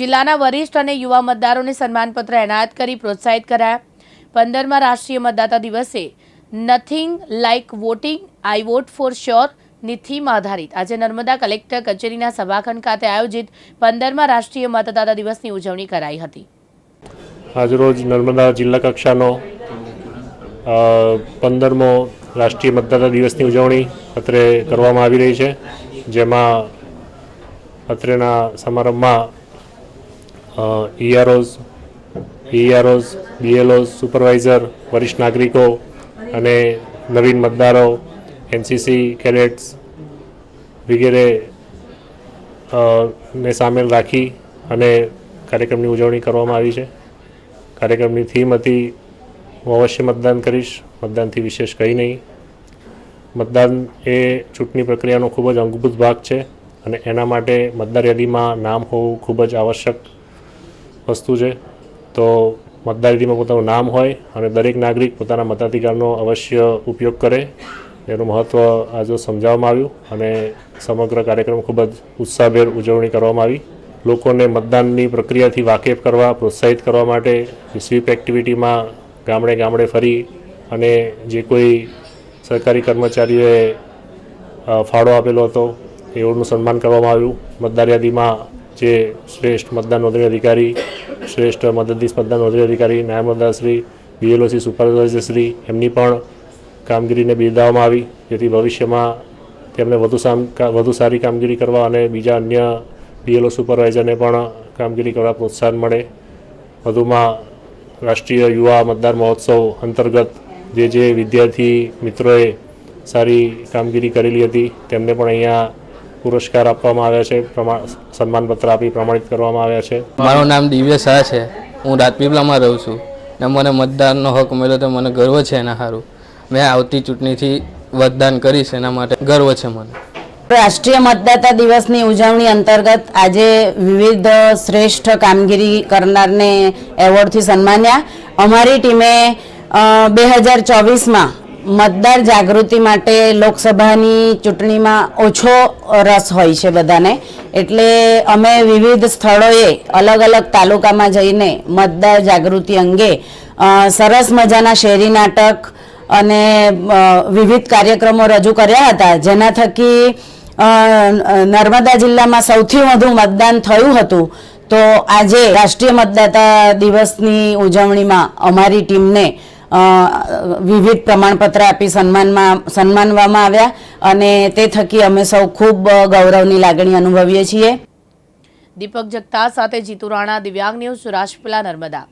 જિલ્લાના વરિષ્ઠ અને યુવા મતદારોને સન્માનપત્ર એનાયત કરી પ્રોત્સાહિત કરાયા. પંદરમાં રાષ્ટ્રીય મતદાતા દિવસે nothing like voting I vote for શ્યોરની થીમ આધારિત. આજે નર્મદા કલેક્ટર કચેરીના સભાખંડ ખાતે આયોજિત પંદરમાં રાષ્ટ્રીય મતદાતા દિવસની ઉજવણી કરાઈ હતી. આજરોજ નર્મદા જિલ્લા કક્ષાનો પંદરમો રાષ્ટ્રીય મતદાતા દિવસની ઉજવણી અત્રે કરવામાં આવી રહી છે. જેમાં અત્રેના સમારંભમાં ઈઆરઓઝ ઈઆરઓઝ બીએલઓઝ સુપરવાઇઝર વરિષ્ઠ નાગરિકો અને નવીન મતદારો એનસીસી કેડેટ્સ વગેરે ને સામેલ રાખી અને કાર્યક્રમની ઉજવણી કરવામાં આવી છે. કાર્યક્રમની થીમ હતી, હું અવશ્ય મતદાન કરીશ, મતદાનથી વિશેષ કંઈ નહીં. મતદાન એ ચૂંટણી પ્રક્રિયાનો ખૂબ જ અંગભૂત ભાગ છે અને એના માટે મતદાર યાદીમાં નામ હોવું ખૂબ જ આવશ્યક વસ્તુ છે. તો મતદાર યાદીમાં પોતાનું નામ હોય અને દરેક નાગરિક પોતાના મતાધિકારનો અવશ્ય ઉપયોગ કરે. એનું મહત્ત્વ આજે સમજાવવામાં આવ્યું અને સમગ્ર કાર્યક્રમ ખૂબ જ ઉત્સાહભેર ઉજવણી કરવામાં આવી. લોકોને મતદાનની પ્રક્રિયાથી વાકેફ કરવા, પ્રોત્સાહિત કરવા માટે સ્વીપ એક્ટિવિટીમાં ગામડે ગામડે ફરી અને જે કોઈ સરકારી કર્મચારીઓએ ફાળો આપેલો હતો એઓનું સન્માન કરવામાં આવ્યું. મતદાર યાદીમાં જે શ્રેષ્ઠ મતદાન નોંધણી અધિકારી શ્રેષ્ઠ મદદનીશ મતદાન નોંધણી અધિકારી, નાયબ મતદારશ્રી બીએલઓસી સુપરવાઇઝરશ્રી એમની પણ કામગીરીને બિરદાવવામાં આવી, જેથી ભવિષ્યમાં તેમને વધુ વધુ સારી કામગીરી કરવા અને બીજા અન્ય બીએલઓ સુપરવાઇઝરને પણ કામગીરી કરવા પ્રોત્સાહન મળે. વધુમાં રાષ્ટ્રીય યુવા મતદાર મહોત્સવ અંતર્ગત જે જે વિદ્યાર્થી મિત્રોએ સારી કામગીરી કરેલી હતી, તેમને પણ અહીંયા પુરસ્કાર આપવામાં આવ્યા છે પ્રમાણ સન્માનપત્ર આપી પ્રમાણિત કરવામાં આવ્યા છે. મારું નામ દિવ્ય શાહ છે. હું રાજપીપળામાં રહું છું. ને મને મતદાનનો હક મળ્યો તો મને ગર્વ છે એના સારું મેં આવતી ચૂંટણીથી મતદાન કરીશ એના માટે ગર્વ છે મને. રાષ્ટ્રીય મતદાતા દિવસની ઉજવણી અંતર્ગત આજે વિવિધ શ્રેષ્ઠ કામગીરી કરનારને એવોર્ડથી સન્માન્યા. અમારી ટીમે બે હજાર ચોવીસમાં મતદાર જાગૃતિ માટે લોકસભાની ચૂંટણીમાં ઓછો રસ હોય છે બધાને. એટલે અમે વિવિધ સ્થળોએ અલગ અલગ તાલુકામાં જઈને મતદાર જાગૃતિ અંગે સરસ મજાના શેરી નાટક અને વિવિધ કાર્યક્રમો રજૂ કર્યા હતા. જેના થકી નર્મદા જિલ્લામાં સૌથી વધુ મતદાન થયું હતું. તો આજે રાષ્ટ્રીય મતદાતા દિવસની ઉજવણીમાં અમારી ટીમને વિવિધ પ્રમાણપત્ર આપી સન્માનમાં, સન્માનવામાં આવ્યા અને તે થકી અમે સૌ ખૂબ ગૌરવની લાગણી અનુભવીએ છીએ. દીપક જગતા સાથે જીતુ રાણા, દિવ્યાંગ ન્યૂઝ, રાજપીલા, નર્મદા.